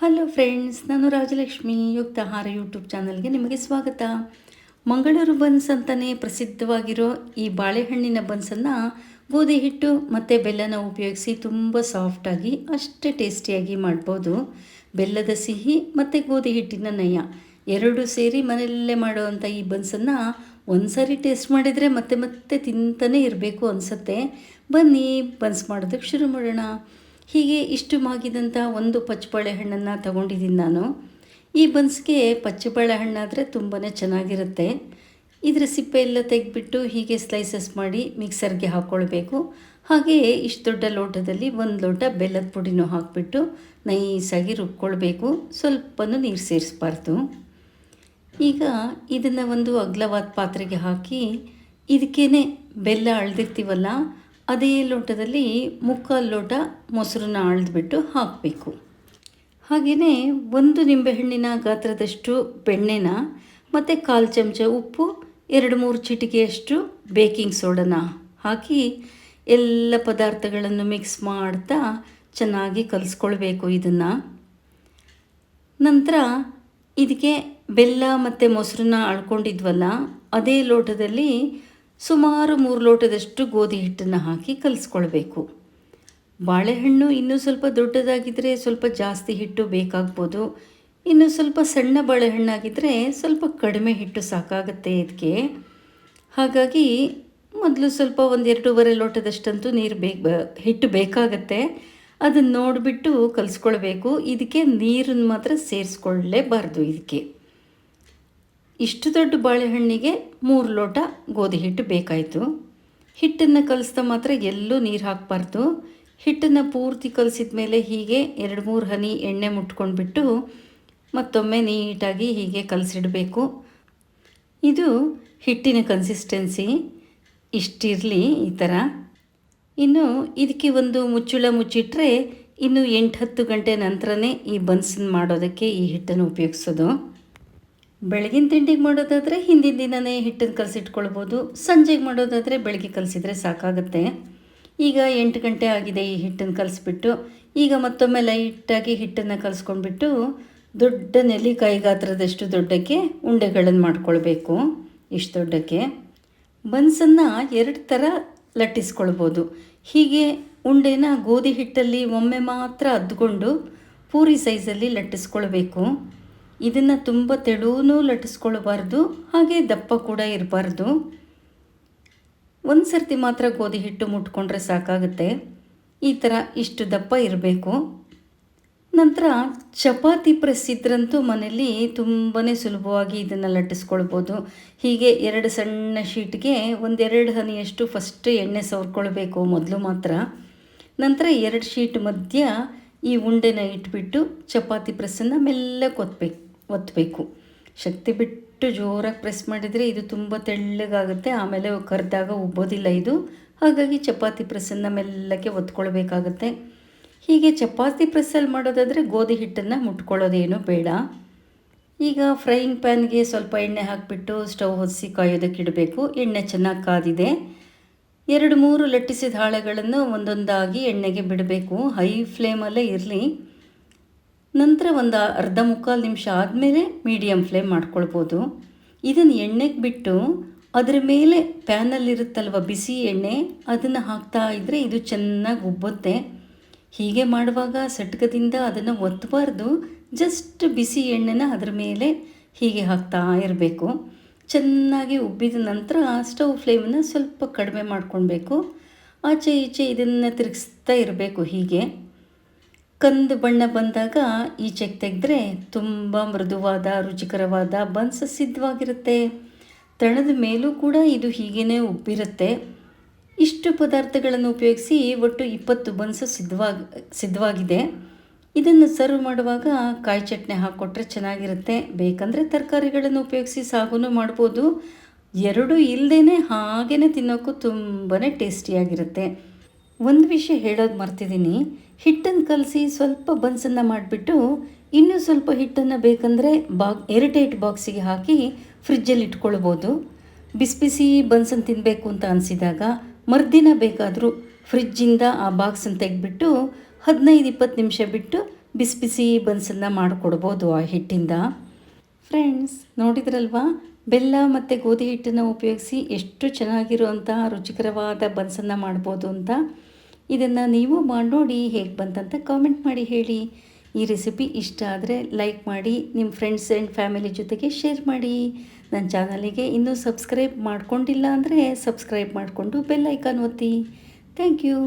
Hello friends ನಾನು ರಾಜಲಕ್ಷ್ಮಿ ಯುಕ್ತ ಆಹಾರ ಯೂಟ್ಯೂಬ್ ಚಾನಲ್ಗೆ ನಿಮಗೆ ಸ್ವಾಗತ. ಮಂಗಳೂರು ಬನ್ಸ್ ಅಂತಲೇ ಪ್ರಸಿದ್ಧವಾಗಿರೋ ಈ ಬಾಳೆಹಣ್ಣಿನ ಬನ್ಸನ್ನು ಗೋಧಿ ಹಿಟ್ಟು ಮತ್ತು ಬೆಲ್ಲನ ಉಪಯೋಗಿಸಿ ತುಂಬ ಸಾಫ್ಟಾಗಿ ಅಷ್ಟೇ ಟೇಸ್ಟಿಯಾಗಿ ಮಾಡ್ಬೋದು. ಬೆಲ್ಲದ ಸಿಹಿ ಮತ್ತು ಗೋಧಿ ಹಿಟ್ಟಿನ ನಯ. ಎರಡು ಸೇರಿ ಮನೆಯಲ್ಲೇ ಮಾಡುವಂಥ ಈ ಬನ್ಸನ್ನು ಒಂದು ಸಾರಿ ಟೇಸ್ಟ್ ಮಾಡಿದರೆ ಮತ್ತೆ ಮತ್ತೆ ತಿಂತಾನೇ ಇರಬೇಕು ಅನಿಸುತ್ತೆ. ಬನ್ನಿ, ಬನ್ಸ್ ಮಾಡೋದಕ್ಕೆ ಶುರು ಮಾಡೋಣ. ಹೀಗೆ ಇಷ್ಟು ಮಾಗಿದಂಥ ಒಂದು ಪಚ್ಚಬಾಳೆ ಹಣ್ಣನ್ನು ತಗೊಂಡಿದ್ದೀನಿ ನಾನು. ಈ ಬನ್ಸ್ಗೆ ಪಚ್ಚಬಾಳೆ ಹಣ್ಣಾದರೆ ತುಂಬಾ ಚೆನ್ನಾಗಿರುತ್ತೆ. ಇದರ ಸಿಪ್ಪೆ ಎಲ್ಲ ತೆಗೆದ್ಬಿಟ್ಟು ಹೀಗೆ ಸ್ಲೈಸಸ್ ಮಾಡಿ ಮಿಕ್ಸರ್ಗೆ ಹಾಕ್ಕೊಳ್ಬೇಕು ಹಾಗೆಯೇ ಇಷ್ಟು ದೊಡ್ಡ ಲೋಟದಲ್ಲಿ ಒಂದು ಲೋಟ ಬೆಲ್ಲದ ಪುಡಿನೂ ಹಾಕಿಬಿಟ್ಟು ನೈಸಾಗಿ ರುಬ್ಕೊಳ್ಬೇಕು. ಸ್ವಲ್ಪನೂ ನೀರು ಸೇರಿಸ್ಬಾರ್ದು. ಈಗ ಇದನ್ನು ಒಂದು ಅಗ್ಲವಾದ ಪಾತ್ರೆಗೆ ಹಾಕಿ ಇದಕ್ಕೇ ಬೆಲ್ಲ ಅಳ್ದಿರ್ತೀವಲ್ಲ ಅದೇ ಲೋಟದಲ್ಲಿ ಮುಕ್ಕಾಲು ಲೋಟ ಮೊಸರನ್ನ ಅಳ್ದ್ಬಿಟ್ಟು ಹಾಕಬೇಕು. ಹಾಗೆಯೇ ಒಂದು ನಿಂಬೆಹಣ್ಣಿನ ಗಾತ್ರದಷ್ಟು ಬೆಣ್ಣೆನ ಮತ್ತು ಕಾಲು ಚಮಚ ಉಪ್ಪು, ಎರಡು ಮೂರು ಚಿಟಿಕೆಯಷ್ಟು ಬೇಕಿಂಗ್ ಸೋಡನ ಹಾಕಿ ಎಲ್ಲ ಪದಾರ್ಥಗಳನ್ನು ಮಿಕ್ಸ್ ಮಾಡ್ತಾ ಚೆನ್ನಾಗಿ ಕಲಿಸ್ಕೊಳ್ಬೇಕು ಇದನ್ನು. ನಂತರ ಇದಕ್ಕೆ ಬೆಲ್ಲ ಮತ್ತು ಮೊಸರನ್ನ ಅಳ್ಕೊಂಡಿದ್ವಲ್ಲ ಅದೇ ಲೋಟದಲ್ಲಿ ಸುಮಾರು ಮೂರು ಲೋಟದಷ್ಟು ಗೋಧಿ ಹಿಟ್ಟನ್ನು ಹಾಕಿ ಕಲಿಸ್ಕೊಳ್ಬೇಕು. ಬಾಳೆಹಣ್ಣು ಇನ್ನೂ ಸ್ವಲ್ಪ ದೊಡ್ಡದಾಗಿದ್ದರೆ ಸ್ವಲ್ಪ ಜಾಸ್ತಿ ಹಿಟ್ಟು ಬೇಕಾಗ್ಬೋದು. ಇನ್ನು ಸ್ವಲ್ಪ ಸಣ್ಣ ಬಾಳೆಹಣ್ಣಾಗಿದ್ದರೆ ಸ್ವಲ್ಪ ಕಡಿಮೆ ಹಿಟ್ಟು ಸಾಕಾಗುತ್ತೆ ಇದಕ್ಕೆ ಹಾಗಾಗಿ ಮೊದಲು ಸ್ವಲ್ಪ ಒಂದೆರಡೂವರೆ ಲೋಟದಷ್ಟಂತೂ ನೀರು ಬೇಕು ಹಿಟ್ಟು ಬೇಕಾಗತ್ತೆ. ಅದನ್ನು ನೋಡಿಬಿಟ್ಟು ಕಲಿಸ್ಕೊಳ್ಬೇಕು. ಇದಕ್ಕೆ ನೀರನ್ನು ಮಾತ್ರ ಸೇರಿಸ್ಕೊಳ್ಳೇಬಾರ್ದು ಇದಕ್ಕೆ. ಇಷ್ಟು ದೊಡ್ಡ ಬಾಳೆಹಣ್ಣಿಗೆ ಮೂರು ಲೋಟ ಗೋಧಿ ಹಿಟ್ಟು ಬೇಕಾಯಿತು. ಹಿಟ್ಟನ್ನು ಕಲಿಸ್ತಾ ಮಾತ್ರ ಎಲ್ಲೂ ನೀರು ಹಾಕಬಾರ್ದು. ಹಿಟ್ಟನ್ನು ಪೂರ್ತಿ ಕಲಿಸಿದ ಮೇಲೆ ಹೀಗೆ ಎರಡು ಮೂರು ಹನಿ ಎಣ್ಣೆ ಮುಟ್ಕೊಂಡ್ಬಿಟ್ಟು ಮತ್ತೊಮ್ಮೆ ನೀಟಾಗಿ ಹೀಗೆ ಕಲಸಿಡಬೇಕು. ಇದು ಹಿಟ್ಟಿನ ಕನ್ಸಿಸ್ಟೆನ್ಸಿ ಇಷ್ಟಿರಲಿ ಈ ಥರ ಇನ್ನು ಇದಕ್ಕೆ ಒಂದು ಮುಚ್ಚುಳ ಮುಚ್ಚಿಟ್ರೆ ಇನ್ನು ಎಂಟು ಹತ್ತು ಗಂಟೆ ನಂತರನೇ ಈ ಬನ್ಸನ್ನು ಮಾಡೋದಕ್ಕೆ ಈ ಹಿಟ್ಟನ್ನು ಉಪಯೋಗಿಸೋದು. ಬೆಳಗಿನ ತಿಂಡಿಗೆ ಮಾಡೋದಾದರೆ ಹಿಂದಿನ ದಿನವೇ ಹಿಟ್ಟನ್ನು ಕಲಸಿಟ್ಕೊಳ್ಬೋದು ಸಂಜೆಗೆ ಮಾಡೋದಾದರೆ ಬೆಳಗ್ಗೆ ಕಲಸಿದ್ರೆ ಸಾಕಾಗುತ್ತೆ. ಈಗ ಎಂಟು ಗಂಟೆ ಆಗಿದೆ ಈ ಹಿಟ್ಟನ್ನು ಕಲಸಿಬಿಟ್ಟು, ಈಗ ಮತ್ತೊಮ್ಮೆ ಲೈಟಾಗಿ ಹಿಟ್ಟನ್ನು ಕಲಿಸ್ಕೊಂಡ್ಬಿಟ್ಟು ದೊಡ್ಡ ನೆಲ್ಲಿಕಾಯಿ ಗಾತ್ರದಷ್ಟು ದೊಡ್ಡಕ್ಕೆ ಉಂಡೆಗಳನ್ನು ಮಾಡ್ಕೊಳ್ಬೇಕು, ಇಷ್ಟು ದೊಡ್ಡಕ್ಕೆ. ಬನ್ಸನ್ನು ಎರಡು ಥರ ಲಟ್ಟಿಸ್ಕೊಳ್ಬೋದು. ಹೀಗೆ ಉಂಡೆನ ಗೋಧಿ ಹಿಟ್ಟಲ್ಲಿ ಒಮ್ಮೆ ಮಾತ್ರ ಅದ್ಕೊಂಡು ಪೂರಿ ಸೈಜಲ್ಲಿ ಲಟ್ಟಿಸ್ಕೊಳ್ಬೇಕು. ಇದನ್ನು ತುಂಬ ತೆಳುವೂ ಲಟ್ಟಿಸ್ಕೊಳ್ಬಾರ್ದು, ಹಾಗೆ ದಪ್ಪ ಕೂಡ ಇರಬಾರ್ದು. ಒಂದು ಸರ್ತಿ ಮಾತ್ರ ಗೋಧಿ ಹಿಟ್ಟು ಮುಟ್ಕೊಂಡ್ರೆ ಸಾಕಾಗುತ್ತೆ. ಈ ಥರ ಇಷ್ಟು ದಪ್ಪ ಇರಬೇಕು. ನಂತರ ಚಪಾತಿ ಪ್ರೆಸ್ ಇದ್ರಂತೂ ಮನೆಯಲ್ಲಿ ತುಂಬಾ ಸುಲಭವಾಗಿ ಇದನ್ನು ಲಟ್ಟಿಸ್ಕೊಳ್ಬೋದು. ಹೀಗೆ ಎರಡು ಸಣ್ಣ ಶೀಟ್ಗೆ ಒಂದೆರಡು ಹನಿಯಷ್ಟು ಫಸ್ಟ್ ಎಣ್ಣೆ ಸವರ್ಕೊಳ್ಬೇಕು ಮೊದಲು ಮಾತ್ರ. ನಂತರ ಎರಡು ಶೀಟ್ ಮಧ್ಯ ಈ ಉಂಡೆನ ಇಟ್ಬಿಟ್ಟು ಚಪಾತಿ ಪ್ರೆಸ್ಸನ್ನು ಮೆಲ್ಲ ಒತ್ತಬೇಕು ಒತ್ತಬೇಕು ಶಕ್ತಿ ಬಿಟ್ಟು ಜೋರಾಗಿ ಪ್ರೆಸ್ ಮಾಡಿದರೆ ಇದು ತುಂಬ ತೆಳ್ಳಗಾಗುತ್ತೆ. ಆಮೇಲೆ ಕರೆದಾಗ ಉಬ್ಬೋದಿಲ್ಲ ಇದು. ಹಾಗಾಗಿ ಚಪಾತಿ ಪ್ರೆಸ್ಸನ್ನು ಮೆಲ್ಲಕ್ಕೆ ಒತ್ಕೊಳ್ಬೇಕಾಗತ್ತೆ. ಹೀಗೆ ಚಪಾತಿ ಪ್ರೆಸ್ಸಲ್ಲಿ ಮಾಡೋದಾದರೆ ಗೋಧಿ ಹಿಟ್ಟನ್ನು ಮುಟ್ಕೊಳ್ಳೋದೇನು ಬೇಡ. ಈಗ ಫ್ರೈಯಿಂಗ್ ಪ್ಯಾನ್ಗೆ ಸ್ವಲ್ಪ ಎಣ್ಣೆ ಹಾಕಿಬಿಟ್ಟು ಸ್ಟವ್ ಹೊಸಿ ಕಾಯೋದಕ್ಕೆ ಇಡಬೇಕು. ಎಣ್ಣೆ ಚೆನ್ನಾಗಿ ಕಾದಿದೆ. ಎರಡು ಮೂರು ಲಟ್ಟಿಸಿದ ಹಾಳೆಗಳನ್ನು ಒಂದೊಂದಾಗಿ ಎಣ್ಣೆಗೆ ಬಿಡಬೇಕು. ಹೈ ಫ್ಲೇಮಲ್ಲೇ ಇರಲಿ. ನಂತರ ಒಂದು ಅರ್ಧ ಮುಕ್ಕಾಲು ನಿಮಿಷ ಆದಮೇಲೆ ಮೀಡಿಯಮ್ ಫ್ಲೇಮ್ ಮಾಡ್ಕೊಳ್ಬೋದು. ಇದನ್ನು ಎಣ್ಣೆಗೆ ಬಿಟ್ಟು ಅದರ ಮೇಲೆ ಪ್ಯಾನಲ್ಲಿರುತ್ತಲ್ವ ಬಿಸಿ ಎಣ್ಣೆ, ಅದನ್ನು ಹಾಕ್ತಾ ಇದ್ದರೆ ಇದು ಚೆನ್ನಾಗಿ ಉಬ್ಬುತ್ತೆ. ಹೀಗೆ ಮಾಡುವಾಗ ಸಟ್ಕದಿಂದ ಅದನ್ನು ಒತ್ತಬಾರ್ದು ಜಸ್ಟ್ ಬಿಸಿ ಎಣ್ಣೆನ ಅದರ ಮೇಲೆ ಹೀಗೆ ಹಾಕ್ತಾ ಇರಬೇಕು. ಚೆನ್ನಾಗಿ ಉಬ್ಬಿದ ನಂತರ ಸ್ಟವ್ ಫ್ಲೇಮನ್ನು ಸ್ವಲ್ಪ ಕಡಿಮೆ ಮಾಡ್ಕೊಳ್ಬೇಕು. ಆಚೆ ಈಚೆ ಇದನ್ನು ತಿರುಗಿಸ್ತಾ ಇರಬೇಕು ಹೀಗೆ. ಕಂದು ಬಣ್ಣ ಬಂದಾಗ ಈಚೆಗೆ ತೆಗೆದ್ರೆ ತುಂಬ ಮೃದುವಾದ, ರುಚಿಕರವಾದ ಬನ್ಸ್ ಸಿದ್ಧವಾಗಿರುತ್ತೆ. ತಣದ ಮೇಲೂ ಕೂಡ ಇದು ಹೀಗೇ ಉಬ್ಬಿರುತ್ತೆ. ಇಷ್ಟು ಪದಾರ್ಥಗಳನ್ನು ಉಪಯೋಗಿಸಿ ಒಟ್ಟು ಇಪ್ಪತ್ತು ಬನ್ಸ್ ಸಿದ್ಧವಾಗಿ, ಸಿದ್ಧವಾಗಿದೆ. ಇದನ್ನು ಸರ್ವ್ ಮಾಡುವಾಗ ಕಾಯಿ ಚಟ್ನಿ ಹಾಕ್ಕೊಟ್ರೆ ಚೆನ್ನಾಗಿರುತ್ತೆ. ಬೇಕಂದರೆ ತರಕಾರಿಗಳನ್ನು ಉಪಯೋಗಿಸಿ ಸಾಗುನು ಮಾಡ್ಬೋದು. ಎರಡೂ ಇಲ್ಲದೇ ಹಾಗೇ ತಿನ್ನೋಕ್ಕೂ ತುಂಬಾ ಟೇಸ್ಟಿಯಾಗಿರುತ್ತೆ. ಒಂದು ವಿಷಯ ಹೇಳೋದು ಮರ್ತಿದ್ದೀನಿ ಹಿಟ್ಟನ್ನು ಕಲಸಿ ಸ್ವಲ್ಪ ಬನ್ಸನ್ನು ಮಾಡಿಬಿಟ್ಟು ಇನ್ನೂ ಸ್ವಲ್ಪ ಹಿಟ್ಟನ್ನು ಬೇಕಂದರೆ ಬಾಗ್ ಏರ್ಟೈಟ್ ಬಾಕ್ಸಿಗೆ ಹಾಕಿ ಫ್ರಿಜ್ಜಲ್ಲಿ ಇಟ್ಕೊಳ್ಬೋದು. ಬಿಸಿ ಬಿಸಿ ಬನ್ಸನ್ನು ತಿನ್ನಬೇಕು ಅಂತ ಅನಿಸಿದಾಗ ಮರುದಿನ ಬೇಕಾದರೂ ಫ್ರಿಜ್ಜಿಂದ ಆ ಬಾಕ್ಸನ್ನು ತೆಗೆದ್ಬಿಟ್ಟು ಹದಿನೈದು ಇಪ್ಪತ್ತು ನಿಮಿಷ ಬಿಟ್ಟು ಬಿಸಿ ಬಿಸಿ ಬನ್ಸನ್ನು ಮಾಡಿಕೊಡ್ಬೋದು ಆ ಹಿಟ್ಟಿಂದ. ಫ್ರೆಂಡ್ಸ್, ನೋಡಿದ್ರಲ್ವಾ? ಬೆಲ್ಲ ಮತ್ತು ಗೋಧಿ ಹಿಟ್ಟನ್ನು ಉಪಯೋಗಿಸಿ ಎಷ್ಟು ಚೆನ್ನಾಗಿರುವಂತಹ ರುಚಿಕರವಾದ ಬನ್ಸನ್ನು ಮಾಡ್ಬೋದು ಅಂತ. ಇದನ್ನು ನೀವು ಮಾಡಿ ನೋಡಿ ಹೇಗೆ ಬಂತಂತ ಕಾಮೆಂಟ್ ಮಾಡಿ ಹೇಳಿ. ಈ ರೆಸಿಪಿ ಇಷ್ಟ ಆದರೆ ಲೈಕ್ ಮಾಡಿ ನಿಮ್ಮ ಫ್ರೆಂಡ್ಸ್ ಆ್ಯಂಡ್ ಫ್ಯಾಮಿಲಿ ಜೊತೆಗೆ ಶೇರ್ ಮಾಡಿ. ನನ್ನ ಚಾನಲಿಗೆ ಇನ್ನೂ ಸಬ್ಸ್ಕ್ರೈಬ್ ಮಾಡ್ಕೊಂಡಿಲ್ಲ ಅಂದರೆ ಸಬ್ಸ್ಕ್ರೈಬ್ ಮಾಡಿಕೊಂಡು ಬೆಲ್ ಐಕಾನ್ ಒತ್ತಿ. Thank you